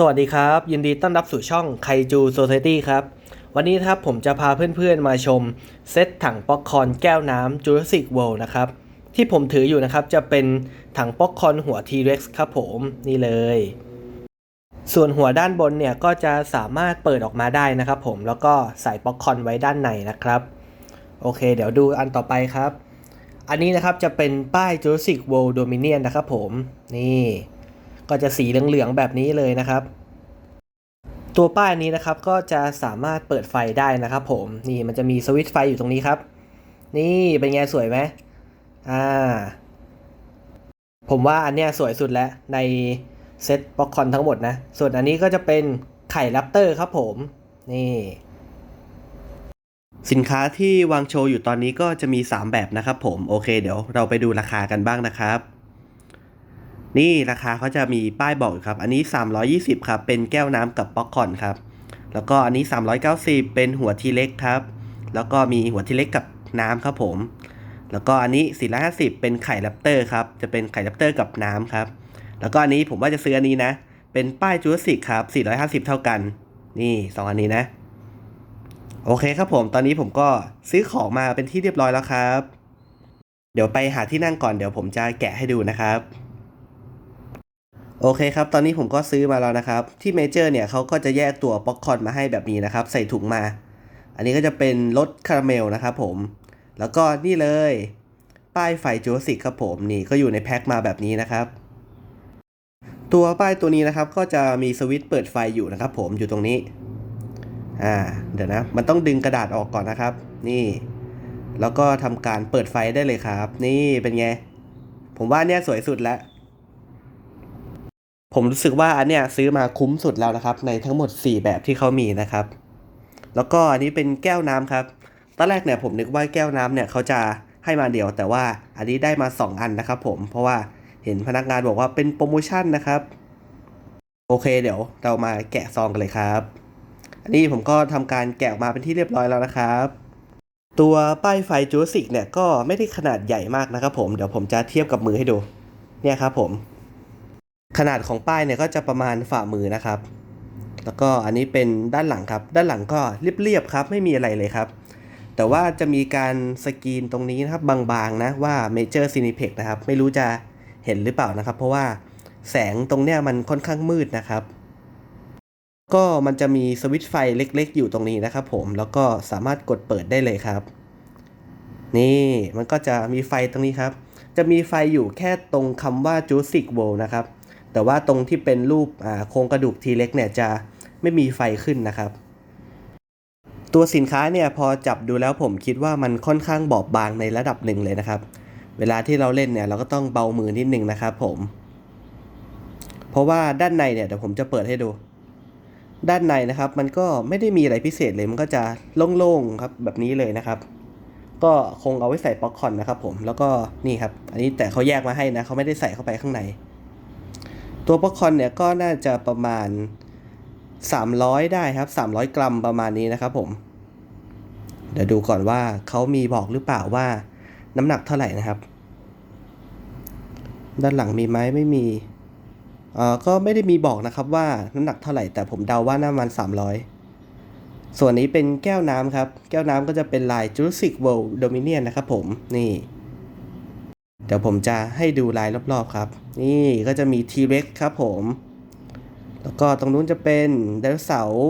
สวัสดีครับ ยินดีต้อนรับสู่ช่องไคจูโซเ i ตี้ครับ วันนี้ครับผมจะพาเพื่อนๆมาชม เซตถังป๊อกคอนแก้วน้ำ Jurassic World นะครับ ที่ผมถืออยู่นะครับ จะเป็นถังป๊อกคอนหัว T-Rex ครับผมนี่เลย ส่วนหัวด้านบนเนี่ย ก็จะสามารถเปิดออกมาได้นะครับผมแล้วก็ใส่ป๊อกคอนไว้ด้านในนะครับ โอเค เดี๋ยวดูอันต่อไปครับ อันนี้นะครับจะเป็นป้าย Jurassic World Dominion นะครับผมนี่ ก็จะสีเหลืองๆแบบนี้เลยนะครับ ตัวป้ายนี้นะครับก็จะสามารถเปิดไฟได้นะครับ ผมนี่มันจะมีสวิตช์ไฟอยู่ตรงนี้ครับ นี่เป็นไงสวยไหมอ่าผมว่าอันเนี้ยสวยสุดแล้วในเซตป๊อกคอนทั้งหมดนะ ส่วนอันนี้ก็จะเป็นไข่แรปเตอร์ครับผม นี่ สินค้าที่วางโชว์อยู่ตอนนี้ก็จะมี 3 แบบนะครับผม โอเค เดี๋ยวเราไปดูราคากันบ้างนะครับ นี่ราคาเขาจะมีป้ายบอกครับ อันนี้ 320 ครับ เป็นแก้วน้ำกับป๊อกคอนครับ แล้วก็อันนี้ 390 เป็นหัวทีเล็กครับ แล้วก็มีหัวทีเล็กกับน้ำครับผม แล้วก็อันนี้ 450 เป็นไข่แรปเตอร์ครับ จะเป็นไข่แรปเตอร์กับน้ำครับ แล้วก็อันนี้ผมว่าจะซื้ออันนี้นะ เป็นป้ายจูราสสิกครับ 450 เท่ากัน นี่ 2 อันนี้นะ โอเคครับผม ตอนนี้ผมก็ซื้อของมาเป็นที่เรียบร้อยแล้วครับ เดี๋ยวไปหาที่นั่งก่อน เดี๋ยวผมจะแกะให้ดูนะครับ โอเคครับ ตอนนี้ผมก็ซื้อมาแล้วนะครับ ที่เมเจอร์เนี่ยเขาก็จะแยกตัวป๊อกคอนมาให้แบบนี้นะครับ ใส่ถุงมา อันนี้ก็จะเป็นรสคาราเมลนะครับผม แล้วก็นี่เลย ป้ายไฟจูราสสิกครับผม นี่ก็อยู่ในแพ็คมาแบบนี้นะครับ ตัวป้ายตัวนี้นะครับ ก็จะมีสวิตช์เปิดไฟอยู่นะครับ ผมอยู่ตรงนี้ อ่า เดี๋ยวนะ มันต้องดึงกระดาษออกก่อนนะครับ นี่ แล้วก็ทำการเปิดไฟได้เลยครับ นี่เป็นไง ผมว่าเนี่ยสวยสุดแล้ว ผมรู้สึกว่าอันเนี้ยซื้อมาคุ้มสุดแล้วนะครับ ในทั้งหมด 4 แบบที่เขามีนะครับ แล้วก็อันนี้เป็นแก้วน้ำครับ ตอนแรกเนี่ยผมนึกว่าแก้วน้ำเนี่ยเขาจะให้มาเดียว แต่ว่าอันนี้ได้มา 2 อันนะครับ ผม เพราะว่าเห็นพนักงานบอกว่าเป็นโปรโมชั่นนะครับ โอเคเดี๋ยวเรามาแกะซองกันเลยครับ อันนี้ผมก็ทำการแกะออกมาเป็นที่เรียบร้อยแล้วนะครับตัวป้ายไฟจูสิกเนี่ยก็ไม่ได้ขนาดใหญ่มากนะครับผมเดี๋ยวผมจะเทียบกับมือให้ดู เนี่ยครับผม ขนาดของป้ายเนี่ยก็จะประมาณฝ่ามือนะครับ แล้วก็อันนี้เป็นด้านหลังครับ ด้านหลังก็เรียบๆครับ ไม่มีอะไรเลยครับ แต่ว่าจะมีการสกรีนตรงนี้นะครับบางๆนะว่า Major Cineplex นะครับ ไม่รู้จะเห็นหรือเปล่านะครับ เพราะว่าแสงตรงเนี้ยมันค่อนข้างมืดนะครับ ก็มันจะมีสวิตช์ไฟเล็ก ๆ อยู่ตรงนี้นะครับ ผม แล้วก็สามารถกดเปิดได้เลยครับ นี่มันก็จะมีไฟตรงนี้ครับ จะมีไฟอยู่แค่ตรงคำว่า j u s i c World นะครับ แต่ว่าตรงที่เป็นรูปโครงกระดูกทีเล็กเนี่ยจะไม่มีไฟขึ้นนะครับ ตัวสินค้าเนี่ยพอจับดูแล้วผมคิดว่ามันค่อนข้างบอบบางในระดับหนึ่งเลยนะครับ เวลาที่เราเล่นเนี่ยเราก็ต้องเบามือนิดนึงนะครับผมเพราะว่าด้านในเนี่ยเดี๋ยวผมจะเปิดให้ดู ด้านในนะครับมันก็ไม่ได้มีอะไรพิเศษเลยมันก็จะโล่งๆครับแบบนี้เลยนะครับ ก็คงเอาไว้ใส่ป๊อกคอนนะครับผมแล้วก็นี่ครับ อันนี้แต่เขาแยกมาให้นะเขาไม่ได้ใส่เข้าไปข้างใน ตัวป๊อกคอร์นเนี่ยก็น่าจะประมาณ 300 ได้ครับ 300 กรัมประมาณนี้นะครับผม เดี๋ยวดูก่อนว่าเขามีบอกหรือเปล่าว่าน้ำหนักเท่าไหร่นะครับ ด้านหลังมีไหมไม่มีเอ่อก็ไม่ได้มีบอกนะครับว่าน้ำหนักเท่าไหร่แต่ผมเดาว่าน่ามัน300 ส่วนนี้เป็นแก้วน้ำครับ แก้วน้ำก็จะเป็นลาย Jurassic World Dominion นะครับผมนี่ เดี๋ยวผมจะให้ดูลายรอบๆครับ นี่ก็จะมี T-Rex ครับผม แล้วก็ตรงนู้นจะเป็นไดโนเสาร์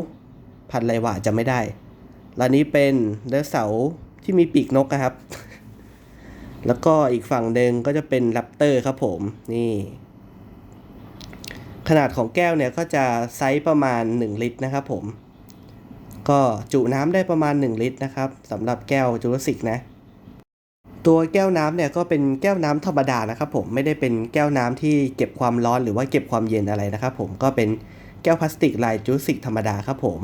พันไรวะจะไม่ได้แล้วนี้เป็นไดโนเสาร์ที่มีปีกนกครับ แล้วก็อีกฝั่งหนึ่งก็จะเป็นแรปเตอร์ครับผม นี่ ขนาดของแก้วเนี่ยก็จะไซส์ประมาณ 1 ลิตรนะครับผม ก็จุน้ำได้ประมาณ 1 ลิตรนะครับสำหรับแก้วจูรสิกนะ ตัวแก้วน้ำเนี่ยก็เป็นแก้วน้ำธรรมดานะครับผมไม่ได้เป็นแก้วน้ำที่เก็บความร้อนหรือว่าเก็บความเย็นอะไรนะครับผมก็เป็นแก้วพลาสติกลายจูสิกธรรมดาครับผม